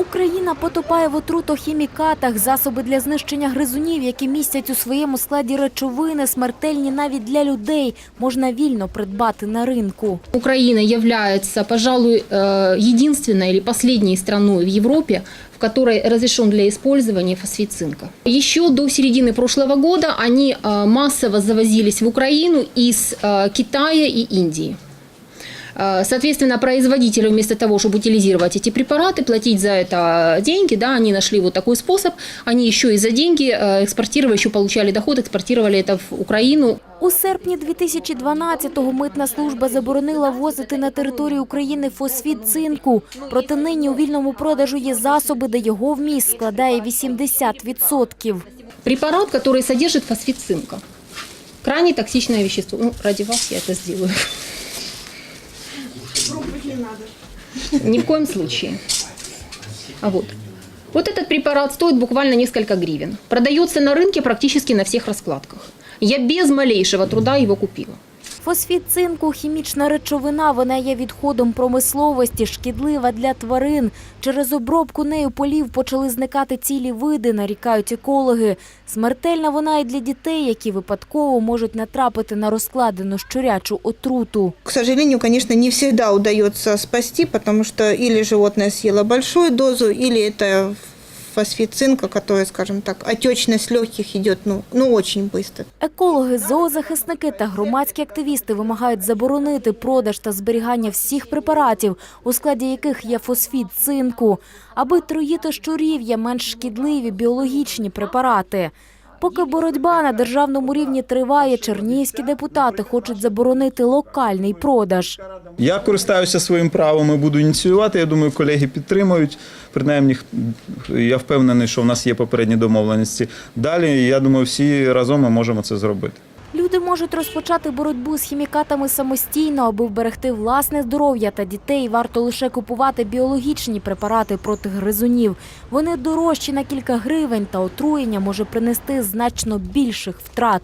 Україна потопає в отрутохімікатах засоби для знищення гризунів, які містять у своєму складі речовини, смертельні навіть для людей, можна вільно придбати на ринку. Украина является, пожалуй, э, единственной или последней страной в Европе, в которой разрешен для использования фосфит цинка. Еще до середины прошлого года они э, массово завозились в Украину из э, Китая и Индии. Э, Соответственно, производители вместо того, чтобы утилизировать эти препараты, платить за это деньги, да, они нашли вот такой способ. Они еще и за деньги э, экспортировали, еще получали доход, экспортировали это в Украину. У серпні 2012-го митна служба заборонила ввозити на територію України фосфіт цинку. Проте нині у вільному продажу є засоби, де його вміст складає 80%. Препарат, который содержит фосфит цинка. Крайне токсичное вещество. Ну, ради вас я это сделаю. Ни в коем случае. А вот. Вот этот препарат стоит буквально несколько гривен. Продается на рынке практически на всех раскладках. Я без малейшего труда его купила. Фосфіт цинку – хімічна речовина, вона є відходом промисловості, шкідлива для тварин. Через обробку нею полів почали зникати цілі види, нарікають екологи. Смертельна вона і для дітей, які випадково можуть натрапити на розкладену щурячу отруту. К сожалению, конечно, не всегда удается спасти, потому что или животное съело большую дозу, или это фосфит цинка, который, скажем так, отечность легких идет ну, ну очень быстро. Екологи, зоозахисники та громадські активісти вимагають заборонити продаж та зберігання всіх препаратів, у складі яких є фосфіт цинку, аби троїти щурів є менш шкідливі біологічні препарати. Поки боротьба на державному рівні триває, чернігівські депутати хочуть заборонити локальний продаж. Я користаюся своїм правом і буду ініціювати. Я думаю, колеги підтримують. Принаймні, я впевнений, що в нас є попередні домовленості. Далі, я думаю, всі разом ми можемо це зробити. Люди можуть розпочати боротьбу з хімікатами самостійно, аби вберегти власне здоров'я та дітей. Варто лише купувати біологічні препарати проти гризунів. Вони дорожчі на кілька гривень, та отруєння може принести значно більших втрат.